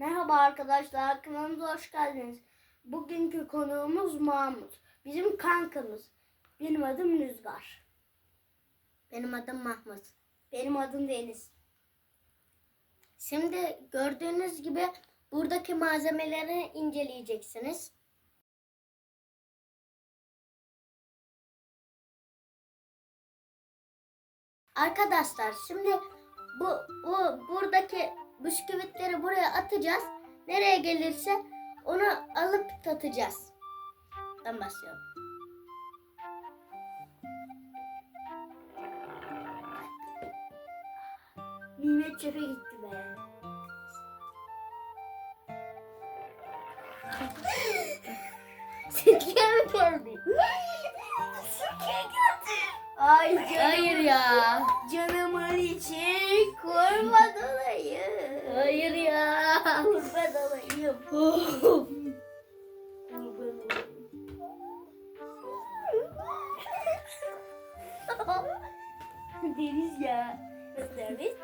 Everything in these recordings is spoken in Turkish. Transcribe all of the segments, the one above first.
Merhaba arkadaşlar, kanalımıza hoş geldiniz. Bugünkü konuğumuz Mahmut. Bizim kankamız. Benim adım Rüzgar. Benim adım Mahmut. Benim adım Deniz. Şimdi gördüğünüz gibi buradaki malzemeleri inceleyeceksiniz. Arkadaşlar şimdi bu, bu buradaki bisküvitleri buraya atacağız. Nereye gelirse onu alıp tatacağız. Ben başlıyorum. Nimet çöpe gitti be. Sirke mi geldi? Ay canım. Hayır ya. Canımın içi kurban olayım. Hayır ya. Kurban olayım. Deniz ya. Deniz.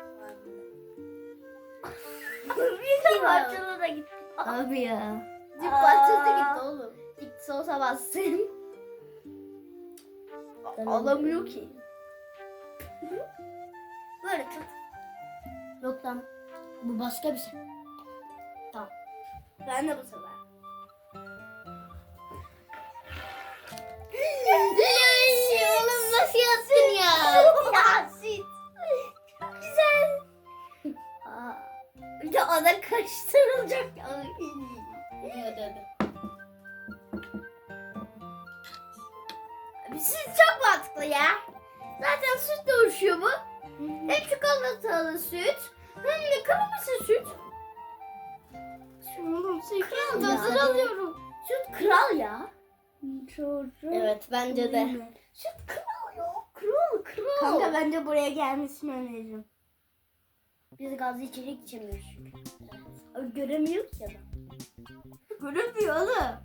Bir parçalı da gitti. Abi ya. Dip Aa. parçası da gitti oğlum. Gitti sosa bassın. Alamıyor ki. Böyle tut. Yok lan. Bu başka bir şey. Ben de bu sefer. Ay, oğlum nasıl yaptın ya? ya süt. Çok güzel. Aa, bir de ana karıştırılacak. Ay. Hadi hadi hadi. Süt çok mantıklı ya. Zaten sütle oluşuyor bu. Hem çikolatalı süt hem de kırmızı süt. Oğlum süt Kral ya. hazır alıyorum. Süt kral ya. Çocuk. Evet bence de. Süt kral ya. Kral kral. Kanka, bence buraya gelmesini öneririm. Biz gazlı içecek içemiyoruz çünkü. Abi Göremiyor ki adam. Göremiyor oğlum.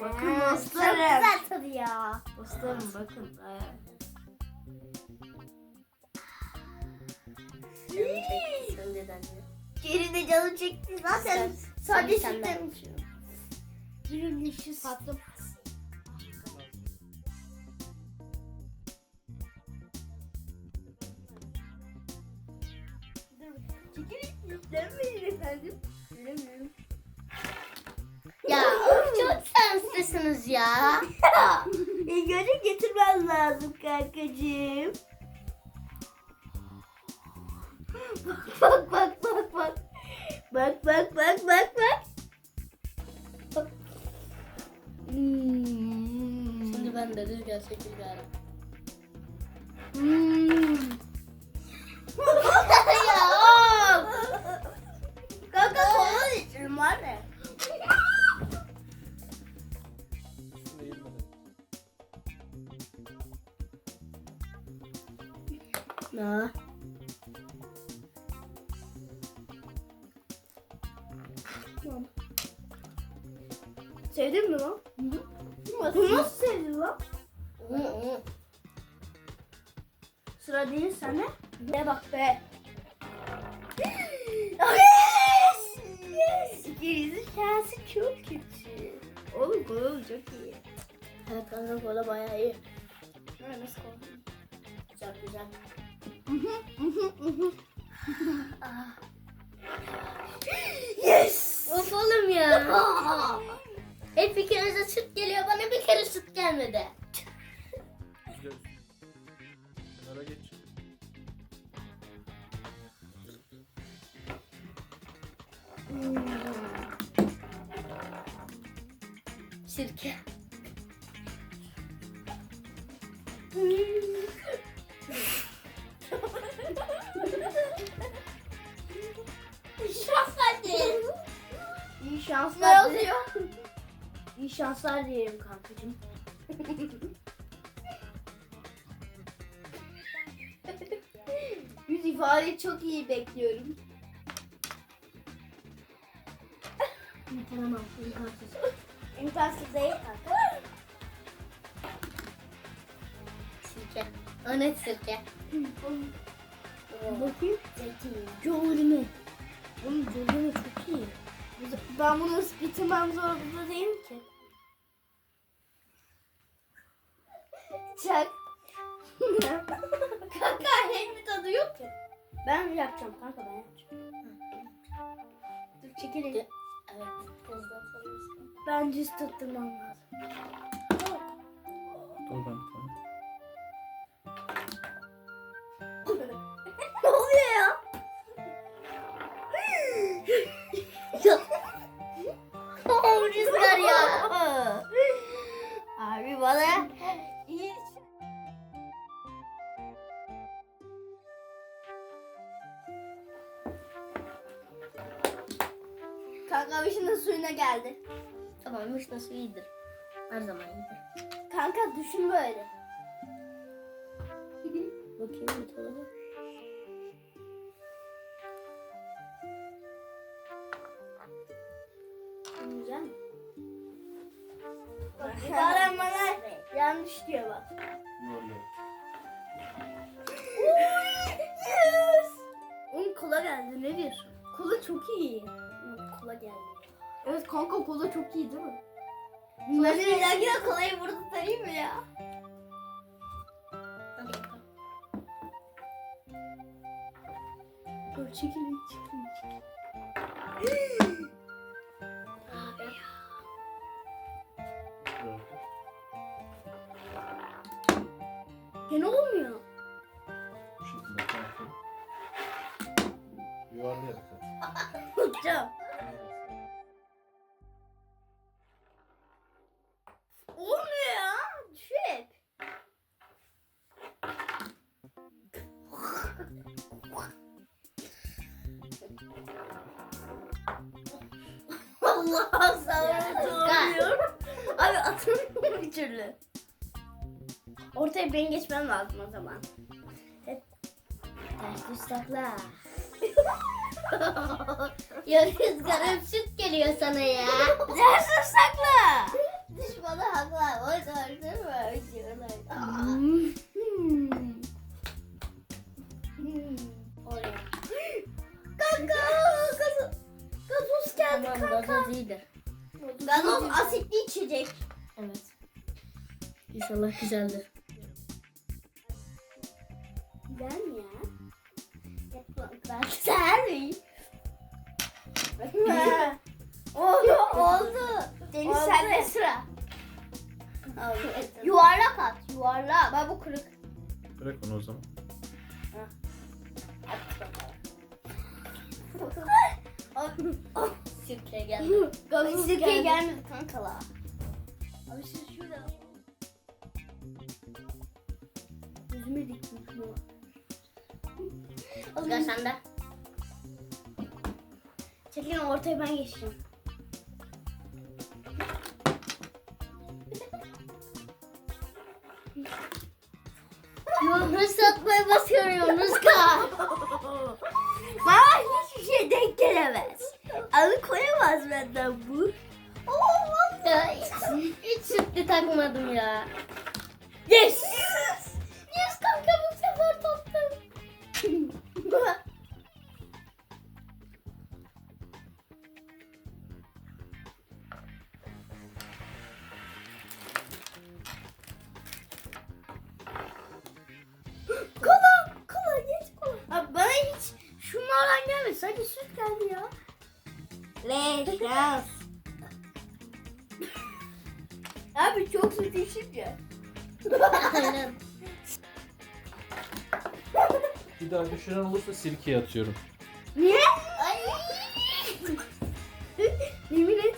Bakın Çok dostlarım. güzel tadı ya. Dostlarım bakın. Önceden Geri de canım çekti. Zaten Sen- sadece sen sütten içiyorum. Delicious. Tatlım. Çekilin efendim. Bilemiyorum. Ya çok şanslısınız ya. İlk önce getirmen lazım kankacığım. Bak bak bak bak. Bak bak bak bak bak. Hmm. Şimdi ben de rüzgar şekil verdim. Hmm. ya. Kanka kola içerim var ya. Ne? Sevdin mi lan? Bunu nasıl sevdin lan? Hı hı. Sıra değil sana. Ne bak be. yes! Yes! Gerizin şansı çok kötü. Oğlum kola çok iyi. Evet kanka kola bayağı iyi. Böyle nasıl kola? Güzel güzel. yes! Of oğlum ya. Hep ikinize süt geliyor bana bir kere süt gelmedi. Kenara geç. Sirke. Şans şanslar diyelim kankacığım. Yüz ifade çok iyi bekliyorum. Tamam imkansız. İmkansız değil kanka. Sirke. O net sirke. Bakayım. Zeytin. Jolene. Oğlum Jolene çok iyi. Ben bunu bitirmem zorunda değilim ki. Çak. Kanka hem tadı yok ki. Ben yapacağım kanka ben yapacağım. Dur çekilin. Evet. Ben düz tutturmam lazım. Dur ben Her zaman iyidir. Kanka düşün böyle. Bakayım bir tarafa. Güzel mi? Bana yanlış diyor bak. Yes! Oğlum kola geldi ne diyorsun? Kola çok iyi. Kola geldi. Evet kanka kola çok iyi değil mi? Bir dakika kolayı burada tutayım mı ya? Dur çekilin. Abi. Gördüm. Gene olmuyor. Bu şekilde. Yuvarlayarak at. Hocam. Türlü. Ortaya ben geçmem lazım o zaman. Ters düz takla. ya rüzgarım süt geliyor sana ya. Dersin sakla. Düşmanı haklar. O da değil mi? Kanka gazoz, gazoz geldi Tamam kanka. gazoz iyidir. Gazoz asitli içecek. Evet. İnşallah güzeldir. Güzel mi ya? Yapmaklar güzel mi? oldu oldu. Deniz Oldu. sende sıra. Yuvarlak at yuvarlak. Bak bu kırık. Bırak onu o zaman. Sirke geldi. Sirke geldi. gelmedi kankala. Abi siz şurada. Yüzüme diktim şunu. Rüzgar sende. Çekilin ortaya ben geçeceğim. Nasıl atmaya basıyorum Rüzgar? Bana hiçbir şey denk gelemez. Alıkoyamaz benden bu. ya hiç, hiç sütlü takmadım ya. Yes Leş, Abi çok. Aynen. Bir daha düşüren olursa sirkeye atıyorum. Niye? Ay. Yemin et.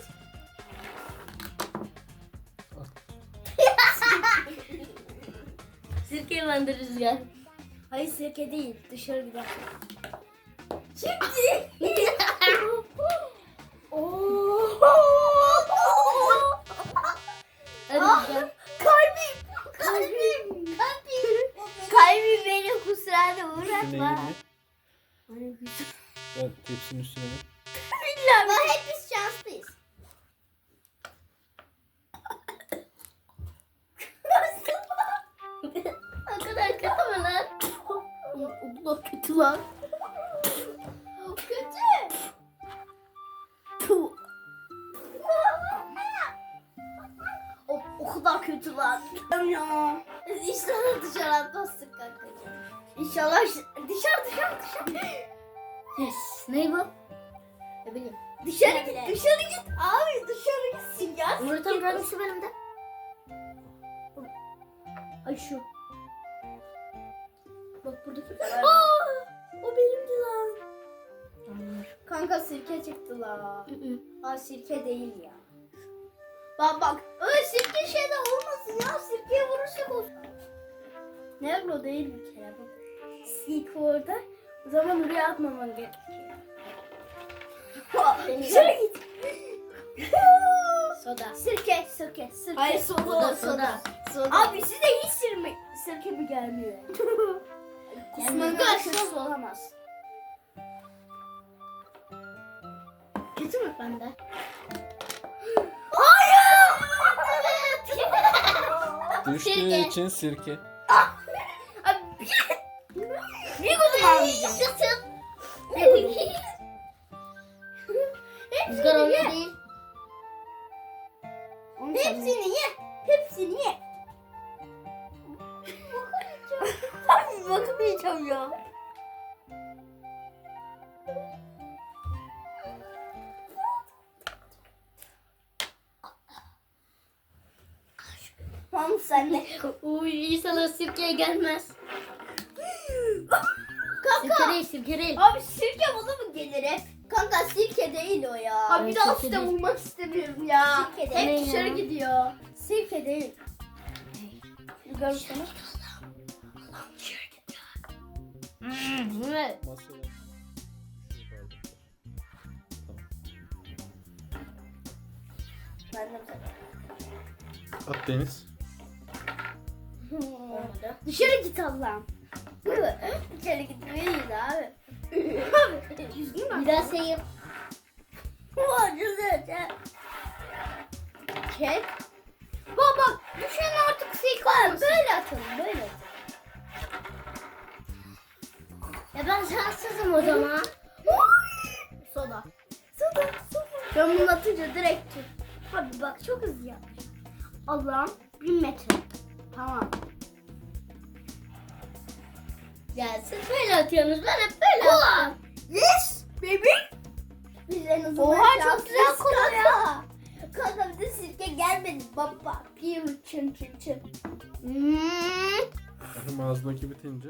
Sirke bende Rüzgar. Hayır sirke değil. Dışarı gider. Şimdi. Kalbim. Kalbim. Kalbim. Kalbim beni Üstüne uğratma. güzel. Ben tepsinin üstüne eğil. O kadar kötü lan. Ya. İnşallah dışarı atmazsın kankacığım. İnşallah dışarı dışarı dışarı. Yes. Ne bu? Ne bileyim. Dışarı git, dışarı git. Abi dışarı gitsin ya. Yumurtanın hangisi benim de? Ay şu. Bak buradaki. Aa, o benimdi lan. Kanka sirke çıktı la. Aa sirke değil ya. Bak bak. Öyle sirke şeyde olmasın ya. Sirkeye vurursak olsun. Negro değil bir kere bak. Sirke orada. O zaman oraya atmaman gerekiyor. Dışarı git. Soda. Sirke, sirke, sirke. Hayır soda, soda, soda. soda. Abi size hiç sirme, sirke mi gelmiyor? Kusmanın aşırısı olamaz. Kötü mü bende? Düştüğü Sirke. için sirke. Bir kodum almayacağım. Sıçın. Orada değil. Hepsini ye. Hepsini ye. Abi bakamayacağım ya. Tamam sen de. Uy sana sirkeye gelmez. Sirke Kanka. değil sirke değil. Abi sirke bana mı gelir hep? Kanka sirke değil o ya. Abi bir daha sirke üstte vurmak istemiyorum ya. Sirke hep değil dışarı ya. gidiyor. Sirke değil. Masaya. Ben de At Deniz. Olmadı. Dışarı git Allah'ım. Dışarı gitmeyiz abi. Abi düzgün bak. Bir daha sayayım. Ulan güzel. Kek. Bak bak düşen artık sirke olmasın. Böyle atalım böyle atalım. Ya ben şanssızım o zaman. Soda. Soda, soda. Ben bunu atınca direkt tut. Abi bak çok hızlı yapmış. Allah'ım bir metre. Tamam. Ya siz böyle atıyorsunuz. Ben hep böyle atıyorum. Yes baby. Biz en azından Oha, çok güzel kokuyor. kanka. Kanka bize sirke gelmedi baba. Piyo çın çın çın. Hmm. Benim ağzındaki bitince.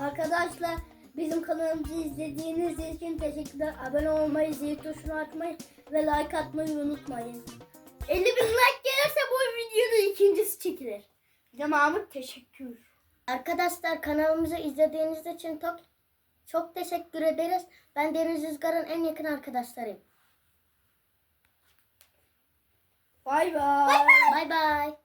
Arkadaşlar bizim kanalımızı izlediğiniz için teşekkürler. Abone olmayı, zil tuşunu açmayı ve like atmayı unutmayın. 50 bin like gelirse bu videonun ikincisi çekilir. Mahmut teşekkür. Arkadaşlar kanalımızı izlediğiniz için çok çok teşekkür ederiz. Ben Deniz Rüzgar'ın en yakın arkadaşlarıyım. Bay bay. Bay bay.